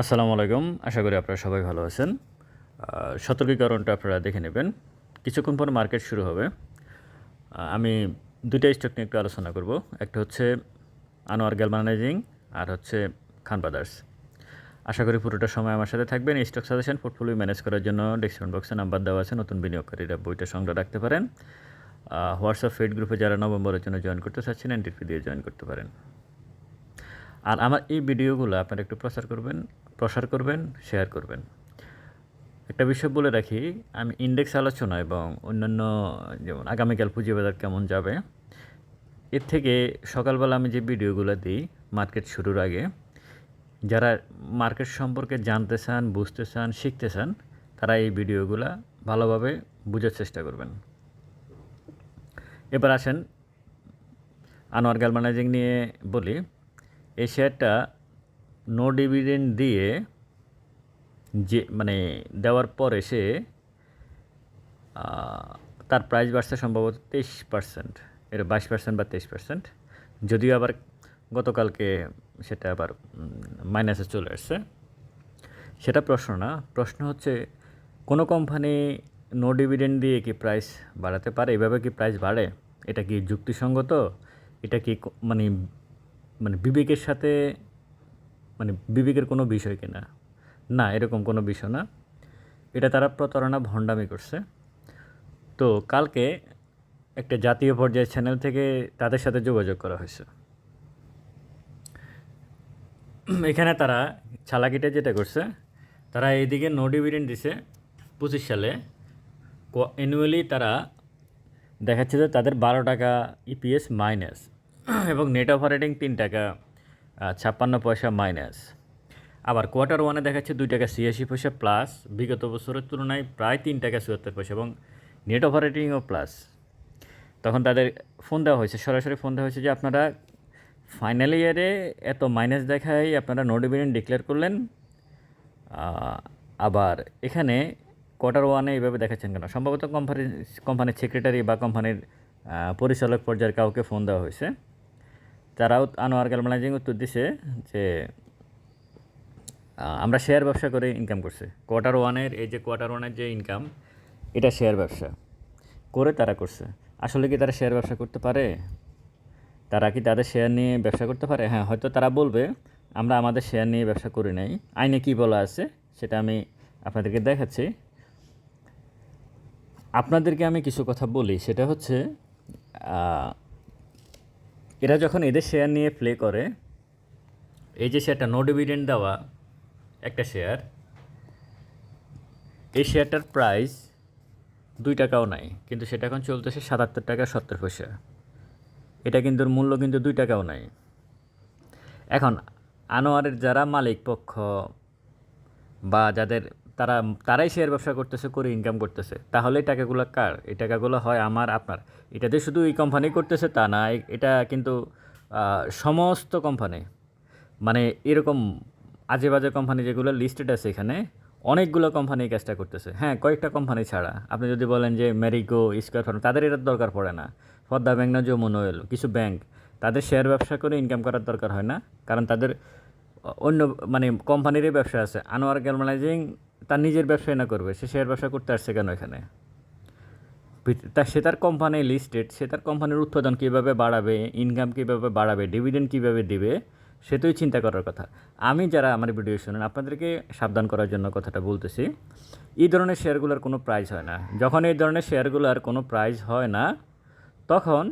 আসসালামু আলাইকুম। আশা করি আপনারা সবাই ভালো আছেন। সতর্কীকরণটা আপনারা দেখে নেবেন। কিছুক্ষণ পর মার্কেট শুরু হবে। আমি দুইটা স্টক নিয়ে একটু আলোচনা করব। একটা হচ্ছে আনোয়ার গ্যালমানাইজিং আর হচ্ছে খান ব্রাদার্স। আশা করি পুরোটা সময় আমার সাথে থাকবেন। এই স্টক সাজেশন পোর্টফোলিও ম্যানেজ করার জন্য ডিসক্রিপশন বক্সে নাম্বার দেওয়া আছে। নতুন বিনিয়োগকারীরা বইটা সংগ্রহ রাখতে পারেন। হোয়াটসঅ্যাপ ফেড গ্রুপে যারা নভেম্বরের জন্য জয়েন করতে চাচ্ছেন এনটিপি দিয়ে জয়েন করতে পারেন। আর আমার এই ভিডিওগুলো আপনারা একটু প্রচার করবেন, প্রসার করবেন শেয়ার করবেন। একটা বিষয় বলে রাখি, আমি ইন্ডেক্স আলোচনা এবং অন্যান্য যেমন আগামীকাল পুঁজিবাজার কেমন যাবে, এর থেকে সকালবেলা আমি যে ভিডিওগুলো দিই মার্কেট শুরুর আগে, যারা মার্কেট সম্পর্কে জানতে চান, বুঝতে চান, শিখতে চান, তারা এই ভিডিওগুলো ভালোভাবে বোঝার চেষ্টা করবেন। এবার আসেন আনোয়ার গ্যালমানাইজিং নিয়ে বলি। এই শেয়ারটা নো ডিভিডেন্ড দিয়ে যে মানে দেওয়ার পরে সে তার প্রাইস বাড়ছে সম্ভবত তেইশ পার্সেন্ট এর বাইশ পার্সেন্ট বা তেইশ পার্সেন্ট যদিও আবার গতকালকে সেটা আবার মাইনাসে চলে আসছে। সেটা প্রশ্ন না, প্রশ্ন হচ্ছে কোনো কোম্পানি নো ডিভিডেন্ড দিয়ে কি প্রাইস বাড়াতে পারে? এভাবে কি প্রাইস বাড়ে? এটা কি যুক্তিসঙ্গত? এটা কি মানে মানে বিবেকের সাথে মানে বিবেকের কোনো বিষয় কিনা? না, এরকম কোনো বিষয় না। এটা তারা প্রতারণা ভণ্ডামি করছে। তো কালকে একটা জাতীয় পর্যায়ের চ্যানেল থেকে তাদের সাথে যোগাযোগ করা হয়েছে। এখানে তারা ছালাকিটা যেটা করছে, তারা এইদিকে নো ডিভিডেন্ড দিছে পঁচিশ সালে। অ্যানুয়ালি তারা দেখাচ্ছে যে তাদের বারো টাকা ইপিএস মাইনাস এবং নেট অপারেটিং তিন টাকা ছাপ্পান্ন পয়সা মাইনাস আবার কোয়ার্টার ওয়ানে দেখাচ্ছে দুই টাকা ছিয়াশি পয়সা প্লাস বিগত বছরের তুলনায় প্রায় তিন টাকা চুয়াত্তর পয়সা এবং নেট অপারেটিংও প্লাস তখন তাদের ফোন দেওয়া হয়েছে, সরাসরি ফোন দেওয়া হয়েছে যে আপনারা ফাইনাল ইয়ারে এত মাইনাস দেখায় আপনারা নো ডিভিডেন্ড ডিক্লেয়ার করলেন। আবার এখানে কোয়ার্টার ওয়ানে এইভাবে দেখাচ্ছেন কেন? সম্ভবত কোম্পানি কোম্পানির সেক্রেটারি বা কোম্পানির পরিচালক পর্যায়ের কাউকে ফোন দেওয়া হয়েছে। তারাও আনোয়ার গ্যালমানাইজিং উত্তর দিছে যে আমরা শেয়ার ব্যবসা করে ইনকাম করছে। কোয়ার্টার ওয়ানের এই যে কোয়ার্টার ওয়ানের যে ইনকাম এটা শেয়ার ব্যবসা করে তারা করছে। আসলে কি তারা শেয়ার ব্যবসা করতে পারে? তারা কি তাদের শেয়ার নিয়ে ব্যবসা করতে পারে? হ্যাঁ হয়তো তারা বলবে, আমরা আমাদের শেয়ার নিয়ে ব্যবসা করি নাই। আইনে কী বলা আছে সেটা আমি আপনাদেরকে দেখাচ্ছি। আপনাদেরকে আমি কিছু কথা বলি। সেটা হচ্ছে এরা যখন এদের শেয়ার নিয়ে প্লে করে, এই যে শেয়ারটা নো ডিভিডেন্ড দেওয়া একটা শেয়ার এই শেয়ারটার প্রাইস দুই টাকাও নাই, কিন্তু সেটা এখন চলতেছে সাতাত্তর টাকা সত্তর পয়সা। এটা কিন্তু মূল্য কিন্তু দুই টাকাও নাই। এখন আনোয়ারের যারা মালিক পক্ষ বা যাদের তারা, তারাই শেয়ার ব্যবসা করতেছে, করে ইনকাম করতেছে। তাহলে টাকাগুলো কার? এই টাকাগুলো হয় আমার, আপনার। এটাতে শুধু এই কোম্পানি করতেছে তা না এটা কিন্তু সমস্ত কোম্পানি মানে এরকম আজে বাজে কোম্পানি যেগুলো লিস্টেড আছে এখানে, অনেকগুলো কোম্পানি কাজটা করতেছে। হ্যাঁ কয়েকটা কোম্পানি ছাড়া। আপনি যদি বলেন যে মেরিগো স্কোয়ার ফার্ম তাদের এটার দরকার পড়ে না। পদ্মা ব্যাংক না যমুন কিছু ব্যাংক তাদের শেয়ার ব্যবসা করে ইনকাম করার দরকার হয় না। কারণ তাদের অন্য মানে কোম্পানিরই ব্যবসা আছে। আনোয়ার গ্যালমানাইজিং তার নিজের ব্যবসায় না করবে? সে শেয়ার ব্যবসা করতে আসছে কেন এখানে? তা সে তার কোম্পানি লিস্টেড সে তার কোম্পানির উৎপাদন কীভাবে বাড়াবে ইনকাম কীভাবে বাড়াবে ডিভিডেন্ড কীভাবে দিবে, সে তোই চিন্তা করার কথা। আমি যারা আমার ভিডিও শুনেন, আপনাদেরকে সাবধান করার জন্য কথাটা বলতেছি, এই ধরনের শেয়ারগুলোর কোনো প্রাইস হয় না। যখন এই ধরনের শেয়ারগুলোর কোনো প্রাইস হয় না, তখন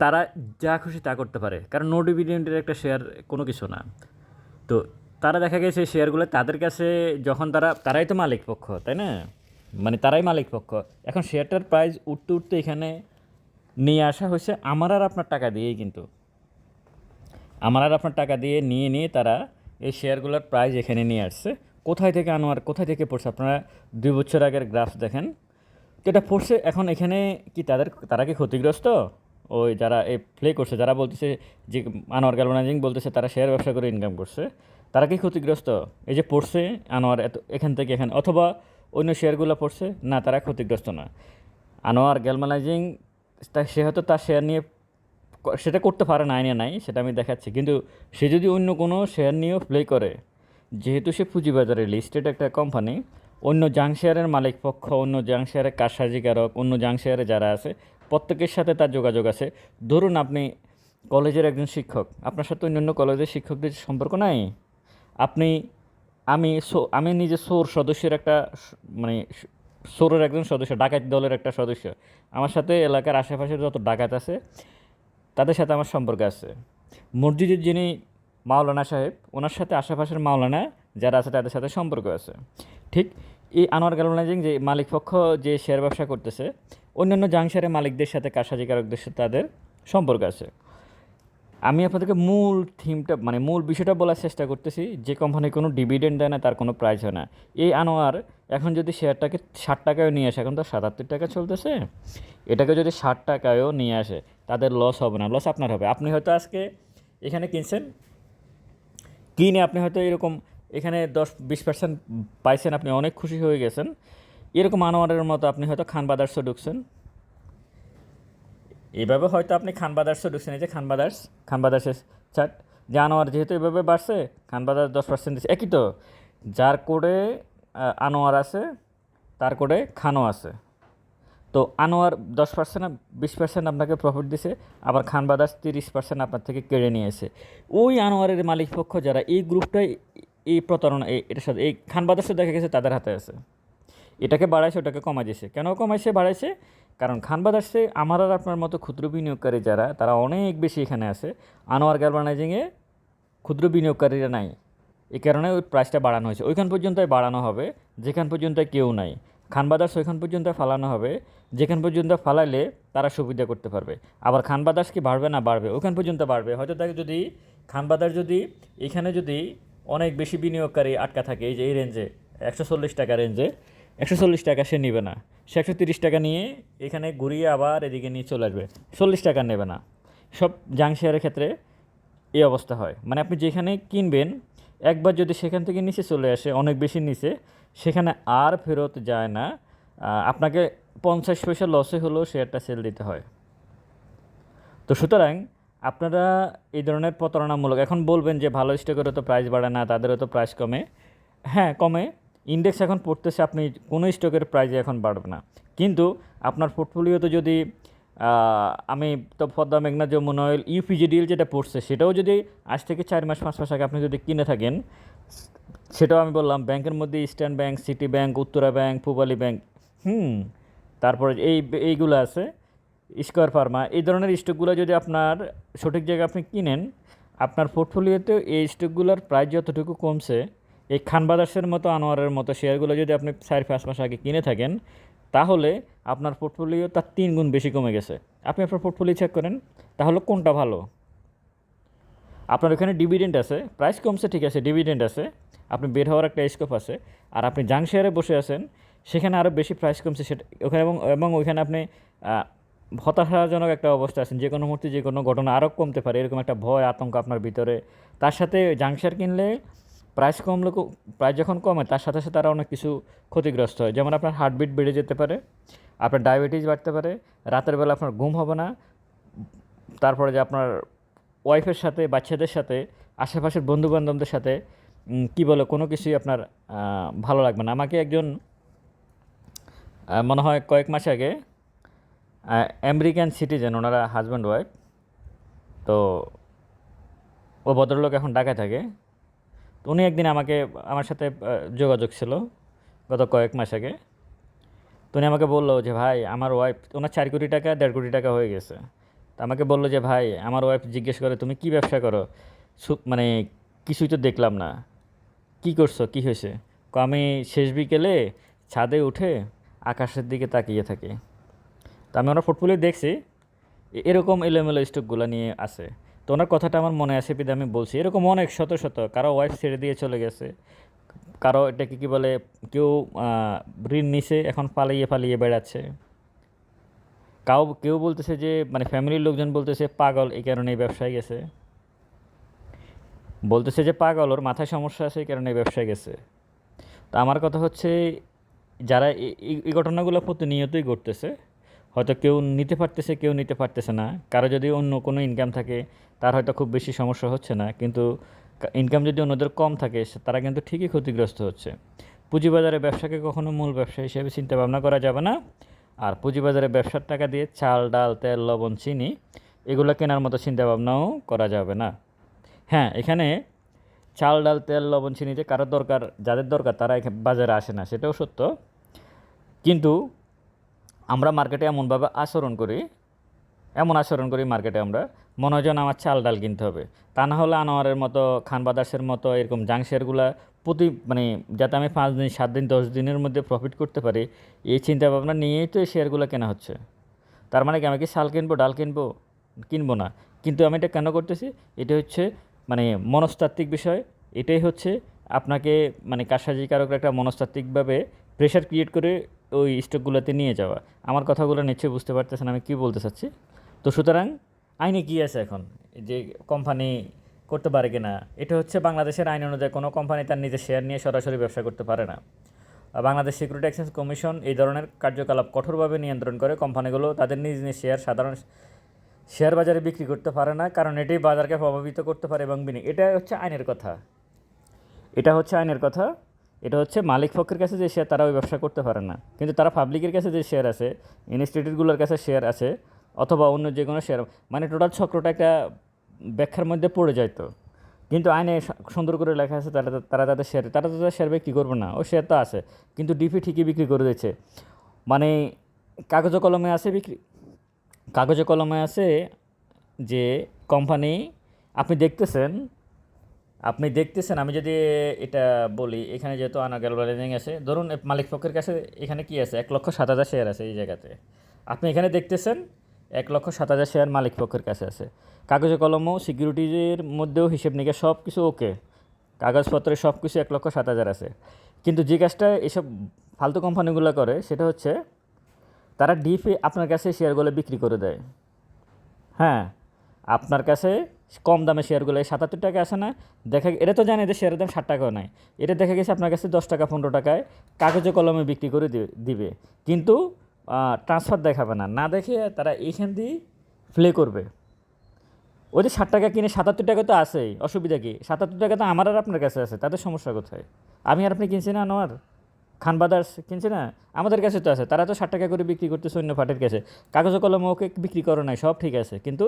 তারা যা খুশি তা করতে পারে। কারণ নো ডিভিডেন্টের একটা শেয়ার কোনো কিছু না। তো তারা দেখা গেছে শেয়ারগুলো তাদের কাছে যখন তারা, তারাই তো মালিক পক্ষ, তাই না? মানে তারাই মালিক পক্ষ। এখন শেয়ারটার প্রাইস উঠতে উঠতে এখানে নিয়ে আসা হয়েছে। আমার আর আপনার টাকা দিয়েই কিন্তু। আমার আর আপনার টাকা দিয়ে নিয়ে নিয়ে তারা এই শেয়ারগুলোর প্রাইস এখানে নিয়ে আসছে। কোথায় থেকে আনোয়ার, কোথায় থেকে পড়ছে? আপনারা দুই বছর আগের গ্রাফ দেখেন। তো এটা পড়ছে, এখন এখানে কি তাদের, তারা কি ক্ষতিগ্রস্ত? ওই যারা এই প্লে করছে, যারা বলতেছে যে আনোয়ার গ্যালভানাইজিং বলতেছে, তারা শেয়ার ব্যবসা করে ইনকাম করছে। তারা কি ক্ষতিগ্রস্ত? এই যে পড়ছে আনোয়ার এত, এখান থেকে এখানে, অথবা অন্য শেয়ারগুলো পড়ছে? না, তারা ক্ষতিগ্রস্ত না। আনোয়ার গ্যালমানাইজিং তা সে হয়তো তার শেয়ার নিয়ে সেটা করতে পারে না, আইনে নাই, সেটা আমি দেখাচ্ছি। কিন্তু সে যদি অন্য কোনো শেয়ার নিয়েও প্লে করে, যেহেতু সে পুঁজিবাজারে লিস্টেড একটা কোম্পানি অন্য জাং শেয়ারের মালিক পক্ষ, অন্য জাং শেয়ারের কারসাজিকারক, অন্য জাং শেয়ারে যারা আছে, প্রত্যেকের সাথে তার যোগাযোগ আছে। ধরুন আপনি কলেজের একজন শিক্ষক, আপনার সাথে অন্যান্য কলেজের শিক্ষকদের সম্পর্ক নাই? আপনি, আমি আমি নিজে সোর সদস্যের একটা মানে সোরের একজন সদস্য, ডাকাত দলের একটা সদস্য। আমার সাথে এলাকার আশেপাশের যত ডাকাত আছে, তাদের সাথে আমার সম্পর্ক আছে। মসজিদের যিনি মাওলানা সাহেব, ওনার সাথে আশেপাশের মাওলানা যারা আছে, তাদের সাথে সম্পর্ক আছে। ঠিক এই আনোয়ার গ্যালভানাইজিং যে মালিক পক্ষ যে শেয়ার ব্যবসা করতেছে, অন্যান্য জাংশারের মালিকদের সাথে কারসাজিকারকদের সাথে তাদের সম্পর্ক আছে। আমি আপনাদেরকে মূল থিমটা মানে মূল বিষয়টা বলার চেষ্টা করতেছি, যে কোম্পানি কোনো ডিভিডেন্ড দেয় না, তার কোনো প্রাইস হয় না। এই আনোয়ার এখন যদি শেয়ারটাকে ষাট টাকায় নিয়ে আসে, এখন তো সাতাত্তর টাকা চলতেছে, এটাকে যদি ষাট টাকায়ও নিয়ে আসে, তাদের লস হবে না লস আপনার হবে। আপনি হয়তো আজকে এখানে কিনছেন, কিনে আপনি হয়তো এরকম এখানে দশ বিশ পার্সেন্ট পাইছেন, আপনি অনেক খুশি হয়ে গেছেন। এরকম আনোয়ারের মতো আপনি হয়তো খান বাদার্সও ঢুকছেন। এভাবে হয়তো আপনি খান বাদার্সও ঢুকছেন এই যে খান বাদার্স খান বাদার্সের চার্ট যে আনোয়ার যেহেতু এভাবে বাড়ছে খান বাদার্স দশ পার্সেন্ট দিচ্ছে। একই তো, যার কোডে আনোয়ার আছে, তার কোডে খানও আছে। তো আনোয়ার দশ পার্সেন্ট বিশ পার্সেন্ট আপনাকে প্রফিট দিছে, আবার খান তিরিশ পার্সেন্ট আপনার থেকে কেড়ে নিয়েছে ওই আনোয়ারের মালিক পক্ষ যারা, এই গ্রুপটাই এই প্রতারণা এটার সাথে, এই খান দেখা গেছে তাদের হাতে আছে। এটাকে বাড়াইছে, ওটাকে কমাই দিয়েছে কেন কমাইছে, বাড়াইছে? কারণ খান বাদার্সে আমার আর আপনার মতো ক্ষুদ্র বিনিয়োগকারী যারা, তারা অনেক বেশি এখানে আছে। আনোয়ার গ্যালভানাইজিংয়ে ক্ষুদ্র বিনিয়োগকারীরা নাই। এই কারণে ওই প্রাইসটা বাড়ানো হয়েছে। ওইখান পর্যন্তই বাড়ানো হবে, যেখান পর্যন্ত কেউ নাই। খান বাদার্স ওইখান পর্যন্ত ফালানো হবে। যেখান পর্যন্ত ফালাইলে তারা সুবিধা করতে পারবে। আবার খান বাদার্স কি বাড়বে না বাড়বে, ওইখান পর্যন্ত বাড়বে। হয়তো তাকে যদি খান বাদার্স যদি এখানে যদি অনেক বেশি বিনিয়োগকারী আটকা থাকে, এই যে, এই রেঞ্জে একশো চল্লিশ টাকা রেঞ্জে একশো চল্লিশ টাকা সে নেবে না। সে একশো তিরিশ টাকা নিয়ে এখানে ঘুরিয়ে আবার এদিকে নিয়ে চলে আসবে। চল্লিশ টাকা নেবে না। সব জাং শেয়ারের ক্ষেত্রে এই অবস্থা হয়। মানে আপনি যেখানে কিনবেন, একবার যদি সেখান থেকে নিচে চলে আসে, অনেক বেশি নিচে, সেখানে আর ফেরত যায় না। আপনাকে পঞ্চাশ পয়সা লসে হলেও শেয়ারটা সেল দিতে হয়। তো সুতরাং আপনারা এই ধরনের প্রতারণামূলক, এখন বলবেন যে ভালো স্টকেরও তো প্রাইস বাড়ে না, তাদেরও তো প্রাইস কমে। হ্যাঁ কমে। ইন্ডেক্স এখন পড়তেছে আপনি কোনো স্টকের প্রাইজে এখন বাড়বে না। কিন্তু আপনার পোর্টফোলিওতে যদি আমি তো পদ্মা মেঘনা যমুনা অয়েল ইউপিজিডিএল যেটা পড়ছে, সেটাও যদি আজ থেকে চার মাস, পাঁচ মাস আগে আপনি যদি কিনে থাকেন, সেটাও আমি বললাম, ব্যাংকের মধ্যে Eastern Bank City Bank Uttara Bank Pubali Bank hmm, তারপরে এই, এইগুলো আছে স্কোয়ার ফার্মা এই ধরনের স্টকগুলো যদি আপনার সঠিক জায়গায় আপনি কিনেন, আপনার পোর্টফোলিওতে এই স্টকগুলোর প্রাইস যতটুকু কমছে এই খান বাদার্সের মতো আনোয়ারের মতো শেয়ারগুলো যদি আপনি চার পাঁচ মাস আগে কিনে থাকেন, তাহলে আপনার পোর্টফোলিও তার তিন গুণ বেশি কমে গেছে। আপনি আপনার পোর্টফোলিও চেক করেন, তাহলে কোনটা ভালো? আপনার ওখানে ডিভিডেন্ট আছে প্রাইস কমছে, ঠিক আছে ডিভিডেন্ট আছে, আপনি বের হওয়ার একটা স্কোপ আছে, আর আপনি জাং শেয়ারে বসে আছেন, সেখানে আরও বেশি প্রাইস কমছে সেটা ওখানে এবং এবং ওইখানে আপনি হতাশাজনক একটা অবস্থা আছেন, যে কোনো মুহূর্তে যে কোনো ঘটনা আরও কমতে পারে, এরকম একটা ভয়, আতঙ্ক আপনার ভিতরে। তার সাথে জাং শেয়ার কিনলে প্রাইস কমলে প্রাইস যখন কমে, তার সাথে সাথে আরও অনেক কিছু ক্ষতিগ্রস্ত হয়। যেমন আপনার হার্টবিট বেড়ে যেতে পারে, আপনার ডায়াবেটিস বাড়তে পারে, রাতের বেলা আপনার ঘুম হবে না, তারপরে যে আপনার ওয়াইফের সাথে, বাচ্চাদের সাথে, আশেপাশের বন্ধু বান্ধবদের সাথে কি বলে, কোনো কিছুই আপনার ভালো লাগবে না। আমাকে একজন মনে হয় কয়েক মাস আগে আমেরিকান সিটিজেন, ওনারা হাজব্যান্ড, ওয়াইফ, তো ও ভদ্রলোক এখন ঢাকায় থাকে। উনি একদিন আমাকে, আমার সাথে যোগাযোগ ছিল গত কয়েক মাস আগে। তো উনি আমাকে বলল যে, ভাই, আমার ওয়াইফ ওনার চার কোটি টাকা, দেড় কোটি টাকা হয়ে গেছে। তো আমাকে বলল যে, ভাই, আমার ওয়াইফ জিজ্ঞেস করে, তুমি কি ব্যবসা করো? মানে কিছুই তো দেখলাম না। কি করছ? কি হয়েছে? কো, আমি শেষ বিকেলে ছাদে উঠে আকাশের দিকে তাকিয়ে থাকি। তো আমি ওনার পোর্টফোলিও দেখছি। এরকম এলোমেলো স্টকগুলো নিয়ে আছে। তো ওনার কথাটা আমার মনে আছে বিধে আমি বলছি। এরকম অনেক, শত শত। কারও ওয়াইফ ছেড়ে দিয়ে চলে গেছে। কারও এটাকে কি বলে, কেউ ঋণ নিছে, এখন পালিয়ে পালিয়ে বেড়াচ্ছে। কাউ, কেউ বলতেছে যে মানে ফ্যামিলির লোকজন বলতেছে, পাগল, এই কারণে এই ব্যবসায় গেছে। বলতেছে যে, পাগল, ওর মাথায় সমস্যা আছে, এই কারণে এই ব্যবসায় গেছে। তো আমার কথা হচ্ছে, যারা এই ঘটনাগুলো প্রতিনিয়তই ঘটতেছে হয়তো কেউ নিতে পারতেছে, কেউ নিতে পারতেছে না। কারও যদি অন্য কোনো ইনকাম থাকে, তার হয়তো খুব বেশি সমস্যা হচ্ছে না। কিন্তু ইনকাম যদি অন্যদের কম থাকে তারা কিন্তু ঠিকই ক্ষতিগ্রস্ত হচ্ছে। পুঁজিবাজারে ব্যবসাকে কখনো মূল ব্যবসা হিসেবে চিন্তা ভাবনা করা যাবে না। আর পুঁজিবাজারে ব্যবসার টাকা দিয়ে চাল, ডাল, তেল, লবণ, চিনি, এগুলো কেনার মতো চিন্তা ভাবনাও করা যাবে না। হ্যাঁ এখানে চাল, ডাল, তেল, লবণ, চিনি যে কারোর দরকার, যাদের দরকার, তারা বাজারে আসে না, সেটাও সত্য। কিন্তু আমরা মার্কেটে এমনভাবে আচরণ করি, এমন আচরণ করি মার্কেটে আমরা, মনে হয় যেন আমার চাল ডাল কিনতে হবে। তা না হলে আনোয়ারের মতো খান বাদার্সের মতো, এরকম জাঙ্ক শেয়ারগুলো প্রতি মানে যাতে আমি পাঁচ দিন, সাত দিন, দশ দিনের মধ্যে প্রফিট করতে পারি, এই চিন্তা ভাবনা নিয়েই তো এই শেয়ারগুলো কেনা হচ্ছে। তার মানে কি, আমি কি চাল কিনবো, ডাল কিনবো? কিনবো না। কিন্তু আমি এটা কেন করতেছি? এটা হচ্ছে মানে মনস্তাত্ত্বিক বিষয়। এটাই হচ্ছে আপনাকে মানে কারসাজিকারকরা একটা মনস্তাত্ত্বিকভাবে প্রেশার ক্রিয়েট করে ওই স্টকগুলোতে নিয়ে যাওয়া। আমার কথাগুলো নিশ্চয়ই বুঝতে পারতেছেন আমি কী বলতে চাচ্ছি। তো সুতরাং, আইনে কী আছে এখন? যে কোম্পানি করতে পারে কি না এটা হচ্ছে বাংলাদেশের আইন অনুযায়ী কোনো কোম্পানি তার নিজের শেয়ার নিয়ে সরাসরি ব্যবসা করতে পারে না। বাংলাদেশ সিকিউরিটি এক্সচেঞ্জ কমিশন এই ধরনের কার্যকলাপ কঠোরভাবে নিয়ন্ত্রণ করে কোম্পানিগুলো তাদের নিজ নিজ শেয়ার সাধারণ শেয়ার বাজারে বিক্রি করতে পারে না, কারণ এটাই বাজারকে প্রভাবিত করতে পারে এবং বিনি এটা হচ্ছে আইনের কথা। এটা হচ্ছে আইনের কথা। এটা হচ্ছে মালিক পক্ষের কাছে যে শেয়ার তারা ওই ব্যবসা করতে পারে না। কিন্তু তারা পাবলিকের কাছে যে শেয়ার আছে ইনস্টিটিউটগুলোর কাছে শেয়ার আছে, অথবা অন্য যে কোনো শেয়ার মানে টোটাল চক্রটা একটা ব্যাখ্যার মধ্যে পড়ে যায় তো। কিন্তু আইনে সুন্দর করে লেখা আছে, তারা তারা তাদের শেয়ার তারা তাদের শেয়ার বিক্রি করবে না। ও শেয়ার তো আছে, কিন্তু ডিপি ঠিকই বিক্রি করে দিচ্ছে মানে কাগজে কলমে আছে বিক্রি। কাগজে কলমে আছে যে কোম্পানি আপনি দেখতেছেন আপনি দেখতেছেন, আমি যদি এটা বলি, এখানে যেহেতু আনা গ্যালভারাইজিং আছে ধরুন মালিক পক্ষের কাছে এখানে কি আছে? এক লক্ষ সাত হাজার শেয়ার আছে এই জায়গাতে। আপনি এখানে দেখতেছেন, এক লক্ষ সাত হাজার শেয়ার মালিক পক্ষের কাছে আছে। কাগজে কলমও, সিকিউরিটিজের মধ্যেও হিসেব নিকেশ সব কিছু ওকে। কাগজপত্রে সব কিছু এক লক্ষ সাত হাজার আছে। কিন্তু যে কাজটা এসব ফালতু কোম্পানিগুলো করে, সেটা হচ্ছে তারা ডিপে আপনার কাছে শেয়ারগুলো বিক্রি করে দেয়। হ্যাঁ আপনার কাছে কম দামে শেয়ারগুলো, এই সাতাত্তর টাকা আসে না? দেখা, এটা তো জানে যে শেয়ারের দাম ষাট টাকাও নাই। এটা দেখা গেছে আপনার কাছে দশ টাকা, পনেরো টাকায়, কাগজে কলমে বিক্রি করে দিবে। কিন্তু ট্রান্সফার দেখাবে না। না দেখে তারা এইখান দিয়ে প্লে করবে। ওই যে ষাট টাকা কিনে সাতাত্তর টাকা তো আসেই অসুবিধা কি? সাতাত্তর টাকা তো আমার আর আপনার কাছে আছে, তাদের সমস্যা কোথায়? আমি আর আপনি কিনছি না আনোয়ার খান বাদার্স কিনছে না? আমাদের কাছে তো আছে, তারা তো ষাট টাকা করে বিক্রি করতেছে অন্য ফাটের কাছে। কাগজ কলম ওকে বিক্রি করো নাই, সব ঠিক আছে। কিন্তু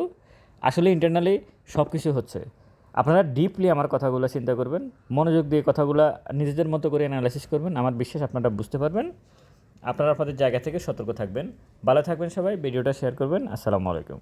আসলে ইন্টারনালি সব কিছু হচ্ছে। আপনারা ডিপলি আমার কথাগুলো চিন্তা করবেন, মনোযোগ দিয়ে কথাগুলো নিজেদের মতো করে অ্যানালাইসিস করবেন, আমার বিশ্বাস আপনারা বুঝতে পারবেন। আপনারা আপনাদের জায়গা থেকে সতর্ক থাকবেন। ভালো থাকবেন সবাই, ভিডিওটা শেয়ার করবেন। আসসালামু আলাইকুম।